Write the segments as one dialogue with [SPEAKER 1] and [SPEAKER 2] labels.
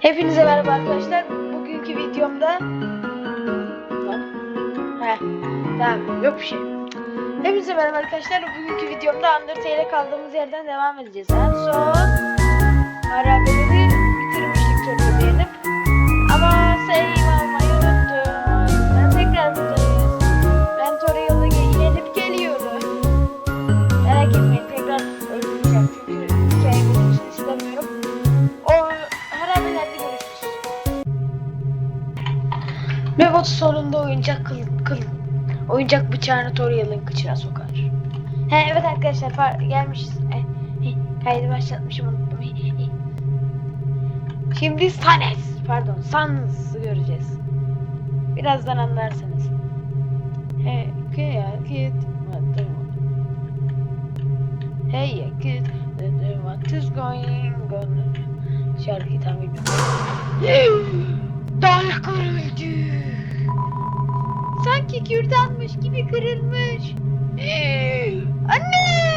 [SPEAKER 1] Hepinize merhaba arkadaşlar. Bugünkü videomda Heh, tamam yok bir şey. Hepinize merhaba arkadaşlar. Bugünkü videomda Undertale'e kaldığımız yerden devam edeceğiz. En son harabeleri sonunda oyuncak kıl, kıl oyuncak bıçağını Toriel'in kıçına sokar. He evet arkadaşlar par- gelmişiz. Eh, eh, kaydı başlatmışım unuttum. Eh, eh. Şimdi Sanes pardon Sans'ı göreceğiz. Birazdan anlarsınız. He kıyak git. Hey kid, what is going on? Şarkıyı tam bilmiyorum. Dal kırıldı. Sanki kürdanmış gibi kırılmış. Anne! Anne!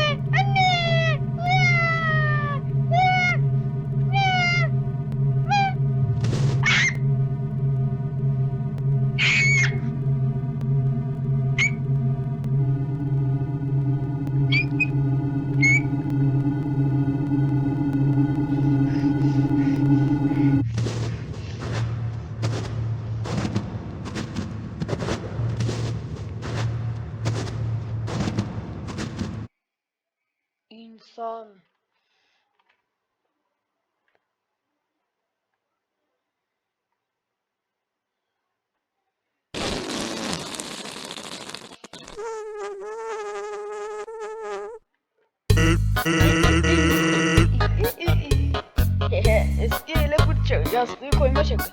[SPEAKER 1] Eski ele fırça yastığı koyma şakası.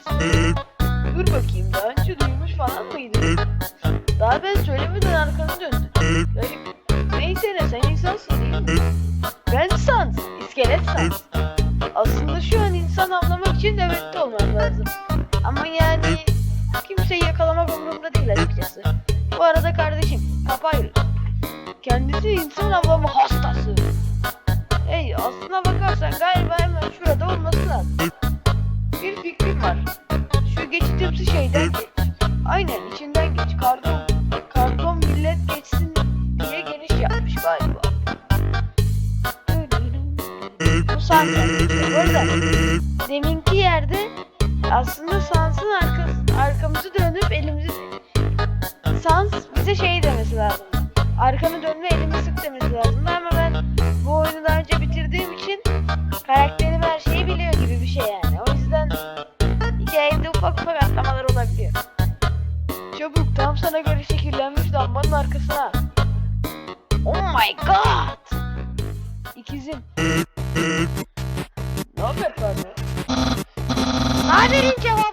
[SPEAKER 1] Dur bakayım daha önce duymuş falan mıydın? Daha ben söylemeden arkanı döndün. Garip. Neyse ne sen insansın değil mi? Ben sans, iskelet sans. Aslında şu an insan avlamak için nöbette olmam lazım. Ama yani kimseyi yakalamak umurumda değil açıkçası. Bu arada kardeşim, Papyrus. Kendisi insan avlama hastası. Bu Sansa. Bu arada deminki yerde aslında Sans'ın arkası, arkamızı dönüp elimizi Sans bize şey demesi lazım. Arkanı dönme elimi sık demesi lazım. Ama ben bu oyunu daha önce bitirdiğim için karakterim her şeyi biliyor gibi bir şey yani. O yüzden hikayede ufak ufak atlamalar olabiliyor. Çabuk tam sana göre şekillenmiş lambanın arkasına. Oh my god! İkizim. Haberin cevabını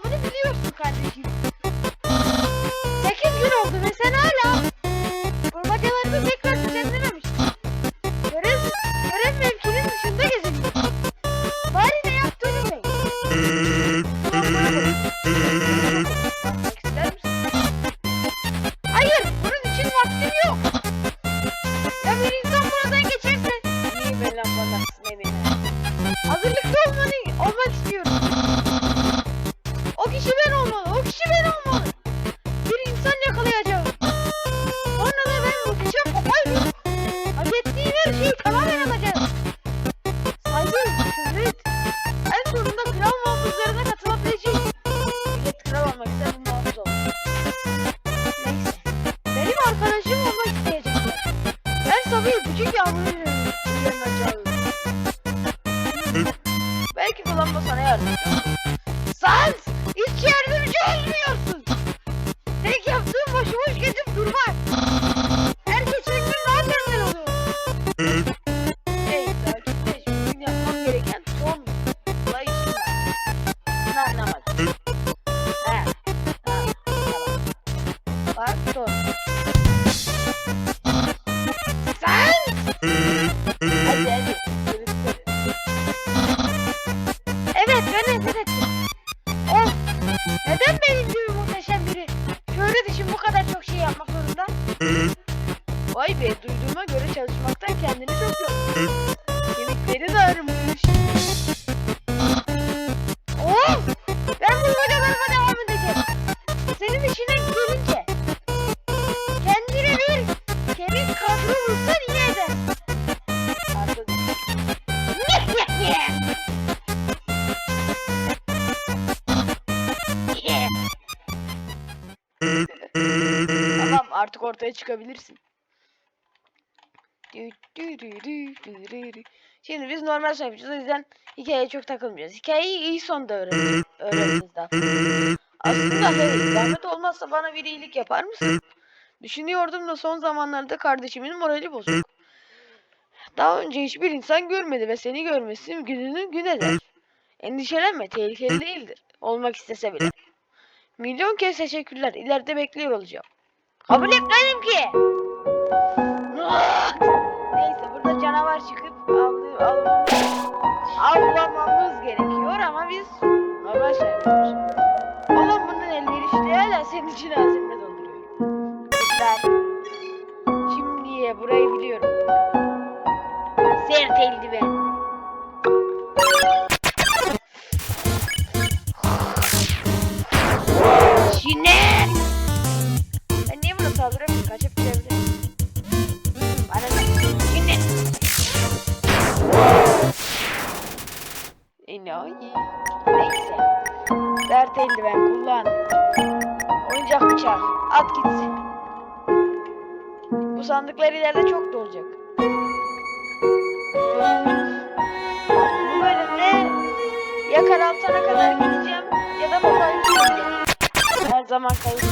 [SPEAKER 1] artık ortaya çıkabilirsin. Şimdi biz normal şey. O yüzden hikayeye çok takılmayacağız. Hikayeyi iyi sonda öğreniriz. Öğreniriz daha. Aslında zahmet olmazsa bana bir iyilik yapar mısın? Düşünüyordum da son zamanlarda kardeşimin morali bozuk. Daha önce hiçbir insan görmedi ve seni görmesi gününü gün eder. Endişelenme, tehlikeli değildir. Olmak istese bile. Milyon kez teşekkürler. İleride bekliyor olacağım. Kabul etmedim ki. Neyse burada canavar çıkıp avlı, avlamamız, gerekiyor ama biz normal şey yapıyoruz. Oğlum bunun elverişli hala senin için ağzımda dolduruyorum. Güzel. Şimdi burayı biliyorum. Sert eldiven. Şine! Ben niye buna saldıramıyorum? Kaçıp gidebilirim. Bana ne? Şine! İnayi. Neyse. Dert eldiven kullan. Oyuncak bıçak. At gitsin. Bu sandıklar ileride çok dolacak. Bu bölümde ya Karaltan'a kadar gideceğim zaman kayıp.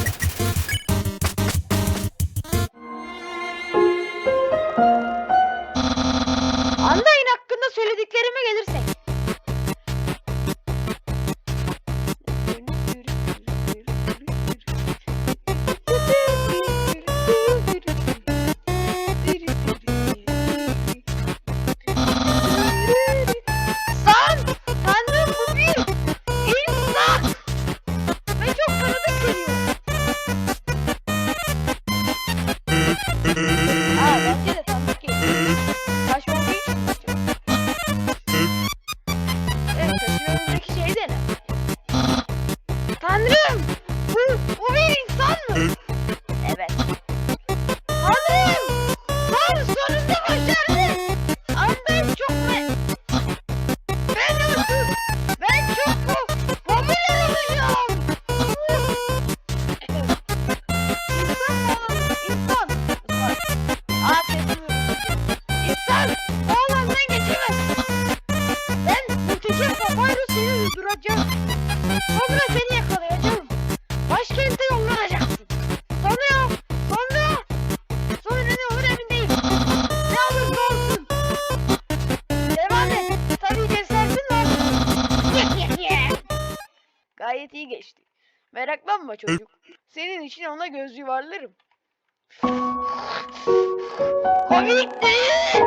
[SPEAKER 1] Anlayın hakkında söylediklerime gelirsek. Meraklanma çocuk. Senin için ona göz yuvarlarım. Komik değil.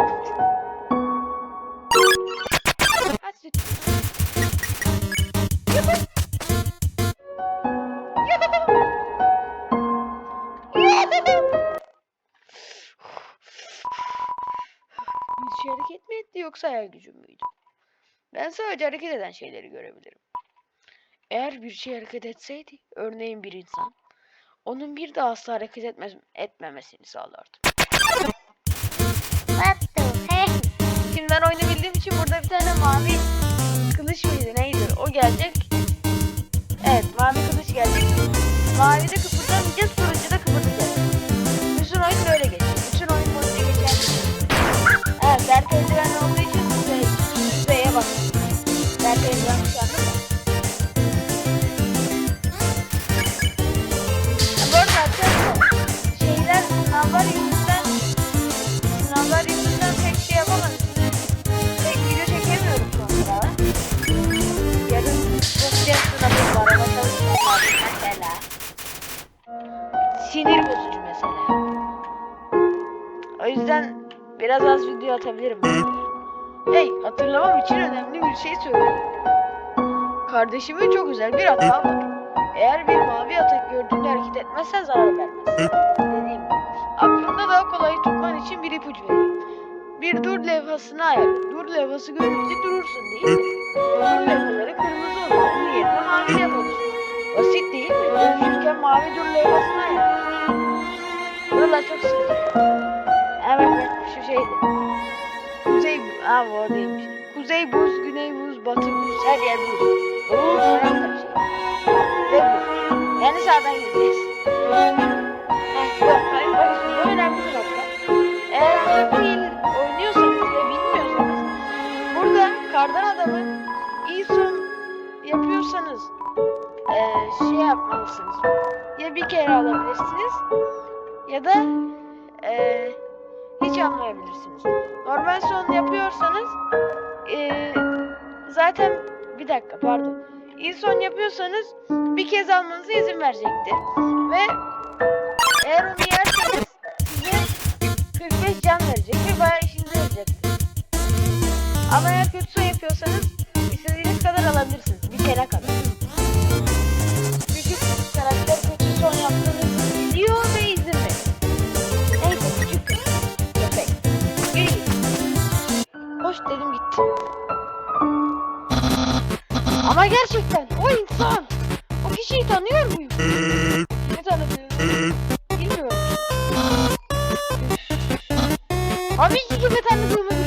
[SPEAKER 1] Yapın. Bir şey hareket mi etti yoksa hayal gücüm müydü? Ben sadece hareket eden şeyleri görebilirim. Eğer bir şey hareket etseydi, örneğin bir insan, onun bir daha asla hareket etmez, etmemesini sağlardım.
[SPEAKER 2] What the heck?
[SPEAKER 1] Şimdi ben oyunu bildiğim için burada bir tane mavi kılıç mıydı neydi o gelecek. Evet mavi kılıç gelecek. Mavi de kıpırdamayacağız, turuncu da kıpırdayacağız. Bütün oyun böyle geçiyor. Bütün oyun boyunca geçer. Evet dert eldivenli olduğu Sinir bozucu mesela. O yüzden biraz az video atabilirim. Hey hatırlamam için önemli bir şey söyleyeyim. Kardeşimin çok özel bir hata var. Eğer bir mavi atak gördüğünde hareket etmezsen zarar vermez. Dediğim. Aklında daha kolay tutman için bir ipucu vereyim. Bir dur levhasını ayarla. Dur levhası görünce durursun değil mi? Dur levhaları kırmızı olur. Bunun yerine mavi levha. Basit değil e, mi? Çünkü mavi dürleye basma ya. Buralar çok sıkıcı. Evet evet şu şeydi. Kuzey buz. Ha bu o değilmiş. Kuzey buz, güney buz, batı buz. Her yer buz. Buz falan da bir buz. Yani sağdan gideceğiz. Heh, yok. Hayır bak bu önemli bir nokta. Eğer Antalya'yı oynuyorsanız bilmiyorsanız burada kardan adamı iyi son yapıyorsanız e, şey yapmalısınız. Ya bir kere alabilirsiniz ya da e, hiç almayabilirsiniz. Normal son yapıyorsanız e, zaten bir dakika pardon. İyi son yapıyorsanız bir kez almanıza izin verecekti. Ve eğer onu yerseniz size 45 can verecek ve bayağı işinize yarayacaktır. Ama eğer kötü son yapıyorsanız istediğiniz kadar alabilirsiniz. Bir kere kadar. boş dedim gitti. Ama gerçekten o insan o kişiyi tanıyor muyum? ne tanıdığını bilmiyorum. Tabii ki kimse tanıdığımı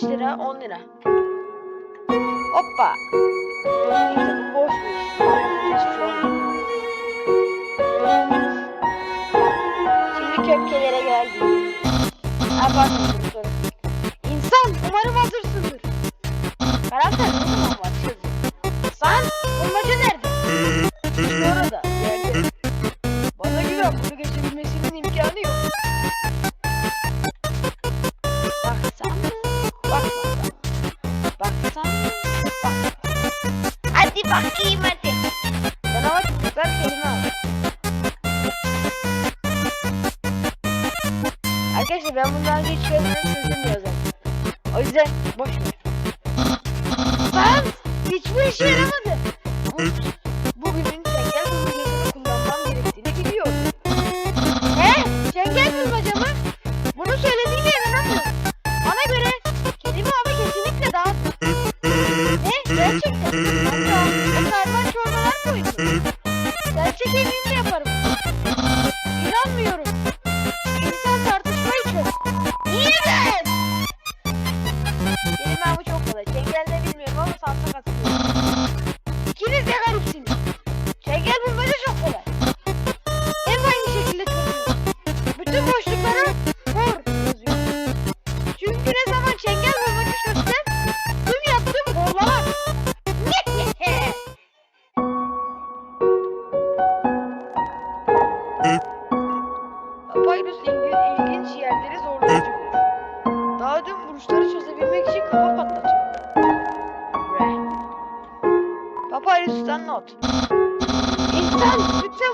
[SPEAKER 1] Kaç lira? Hmm. 10 lira. Hoppa. Şimdi köpkelere geldik. Abartmıyorum. Christmas.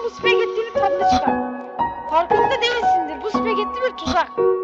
[SPEAKER 1] Bu spagettinin tadını çıkar. Farkında değilsindir. Bu spagetti bir tuzak.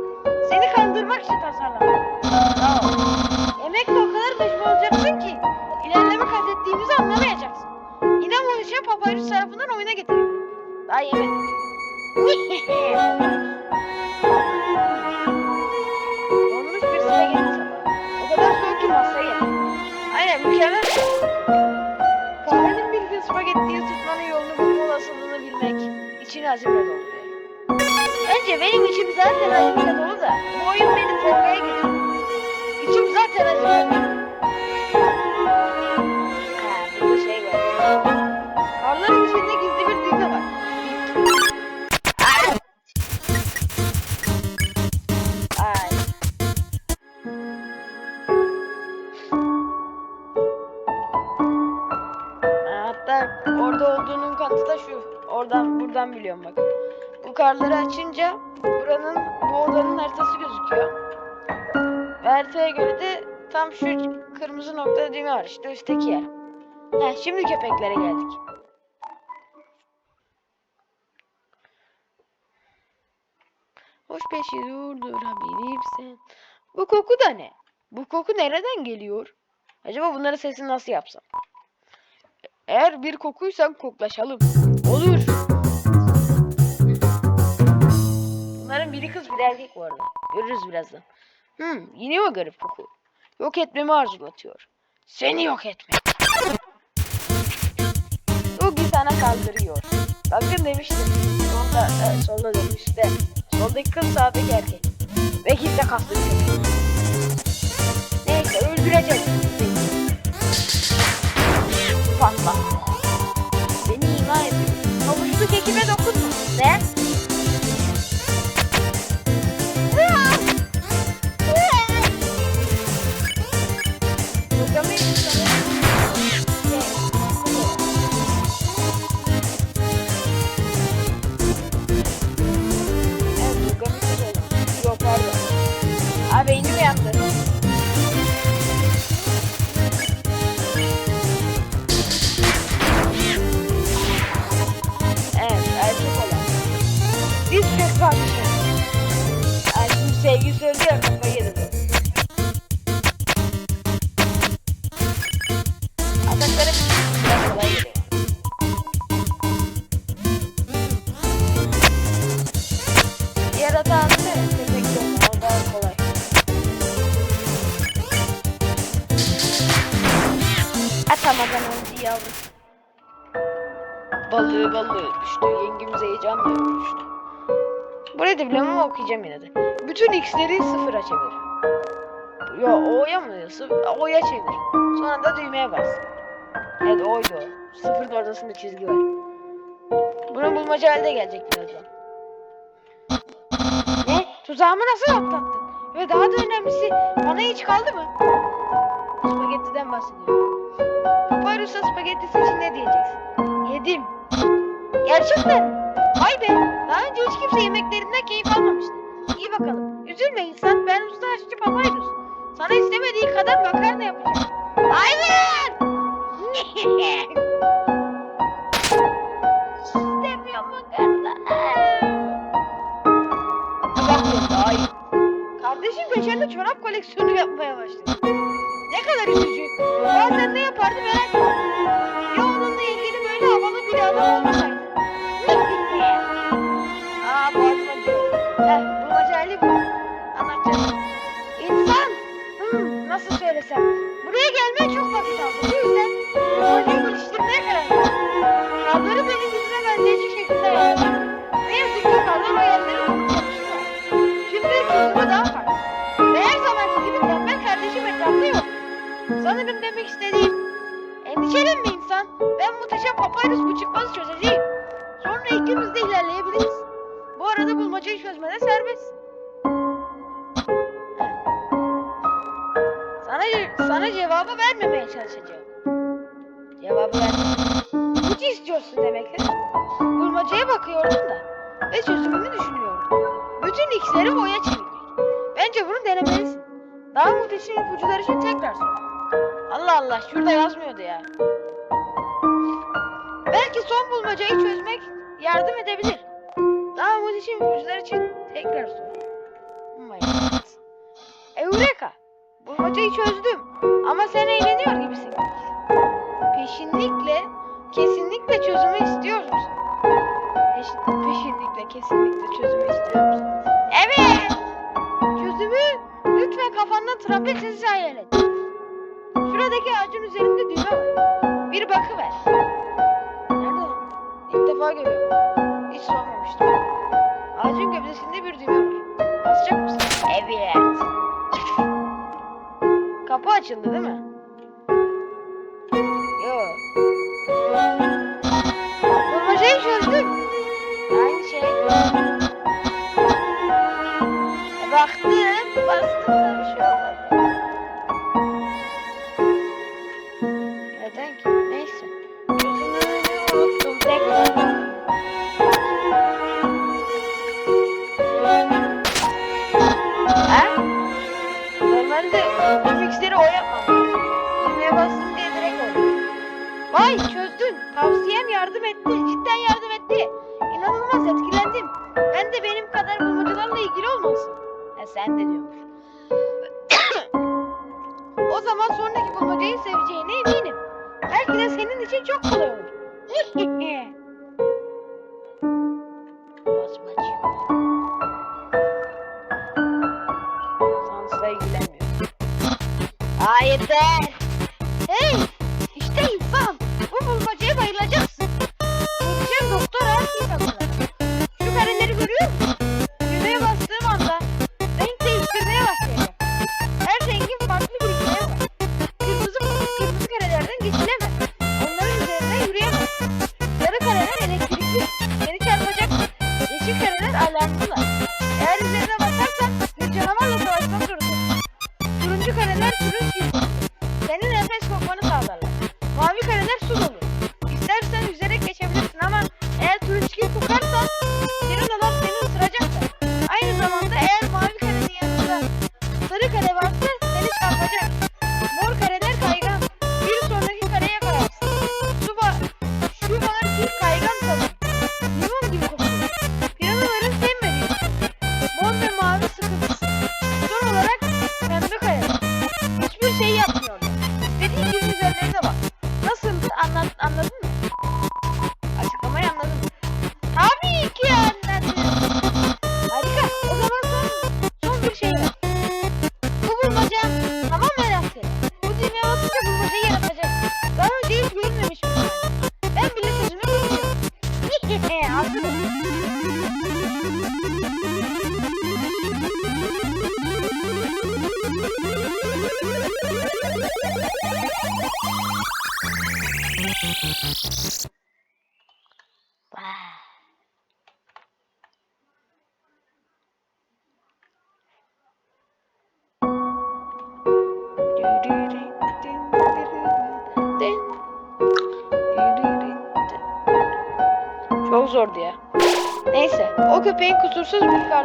[SPEAKER 1] Bak. Bu karları açınca buranın bu odanın haritası gözüküyor. Ve haritaya göre de tam şu kırmızı noktada düğme var işte üstteki yer. Heh, şimdi köpeklere geldik. Hoş peşi durdurabilirsin. Bu koku da ne? Bu koku nereden geliyor? Acaba bunların sesini nasıl yapsam? Eğer bir kokuysan koklaşalım. Olur. Bunların biri kız biri erkek arada. Görürüz birazdan. Hmm, yine o garip koku. Yok etmemi arzulatıyor. Seni yok etmek. Yugi sana saldırıyor. Bakın demiştim. Solda, e, solda demişti. Soldaki kız sağdaki erkek. Ve bir köpek. Neyse öldüreceğiz. Patla. Beni ima ediyor. Kavuştuk ekibe dokunma. Ne? Burayı da okuyacağım yine de. Bütün x'leri sıfıra çevir. Yo O'ya mı? Sıfır, O'ya çevir. Sonra da düğmeye bas. Evet oydu o. Sıfırın ortasında çizgi var. Bunun bulmaca halde gelecek birazdan. Ne? Tuzağımı nasıl atlattın? Ve daha da önemlisi bana hiç kaldı mı? Spagettiden bahsediyorum. Papyrus'a spagettisi için ne diyeceksin? Yedim. Gerçekten. Vay be. Daha önce hiç kimse yemeklerinden keyif almamıştı. İyi bakalım. Üzülme insan. Ben usta aşçı Papyrus. Sana istemediği kadar makarna yapacağım. Hayır! İstemiyorum makarna. Bakıyorum iyi. Kardeşim geçen çorap koleksiyonu yapmaya başladı. Ne kadar üzücü. Bazen ne yapardı merak ediyorum. Ya onunla ilgili böyle havalı bir adam olmasaydı. Heh bulmaca hali bu. Anlatacağım. İnsan. Hmm, nasıl söylesem. Buraya gelmeye çok vakit aldı. Bu yüzden bulmacayı geliştirmeye karar verdim. Karları benim yüzüme benzeyecek şekilde yaptım. Ne yazık ki karlar o yerleri unutmamışlar. Şimdi yüzüme daha farklı. Ve her zamanki gibi tembel kardeşim etrafta yok. Sanırım demek istediğim endişelenme insan. Ben muhteşem papyrus bu çıkmazı çözeceğim. Sonra ikimiz de ilerleyebiliriz arada bulmacayı çözmede serbest. Sana sana cevabı vermemeye çalışacağım. Cevabı ver. Hiç istiyorsun demek. Bulmacaya bakıyordum da ve çözümümü düşünüyordum. Bütün x'leri boya çevirmek. Bence bunu denemelisin. Daha muhteşem ipucular için tekrar sor. Allah Allah şurada yazmıyordu ya. Belki son bulmacayı çözmek yardım edebilir. Daha muhteşem yüzler için tekrar sor. Oh my God. Eureka! Bulmacayı çözdüm. Ama sen eğleniyor gibisin. Peşinlikle, kesinlikle çözümü istiyor musun? Peş, peşinlikle, kesinlikle çözümü istiyor musun? Evet! Çözümü lütfen kafanda trapez sesi hayal et. Şuradaki ağacın üzerinde düğme var. Bir bakıver. Nerede? İlk defa görüyorum görmüştüm. Ağacın gövdesinde bir düğme var. Basacak mısın? Evet. Kapı açıldı değil mi? alakası var.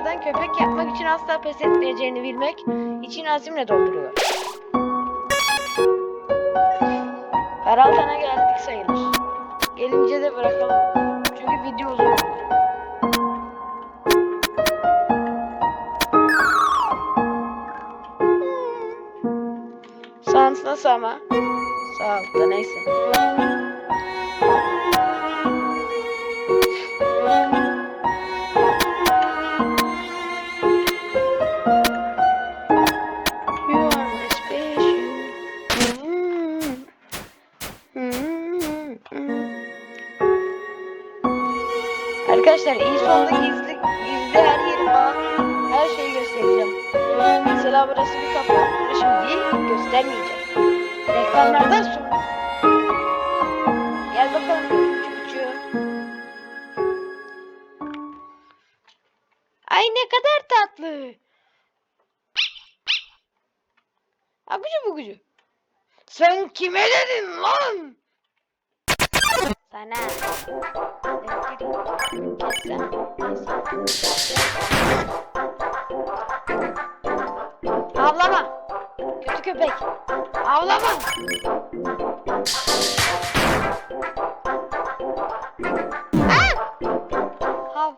[SPEAKER 1] insanlardan köpek yapmak için asla pes etmeyeceğini bilmek için azimle dolduruyor. Karaltan'a geldik sayılır. Gelince de bırakalım. Çünkü video uzun oldu. Sans nasıl ama? Sağ ol da neyse. vermeyeceğim. Reklamlardan sonra. Gel bakalım küçük Ay ne kadar tatlı. Akıcı bu gücü. Sen kime dedin lan? Sana. Avlama. Kötü köpek. Avlama. Ah! Hav.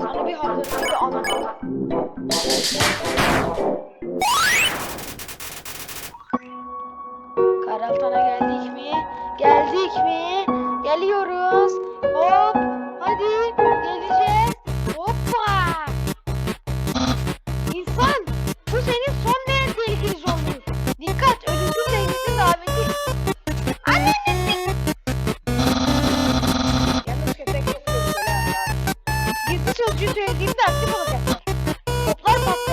[SPEAKER 1] Sana bir hav bir ana. Karaltana geldik mi? Geldik mi? Geliyoruz. Hop. Hadi. Sözcüğü söylediğimde aktif olacaklar. Toplar patlayacak,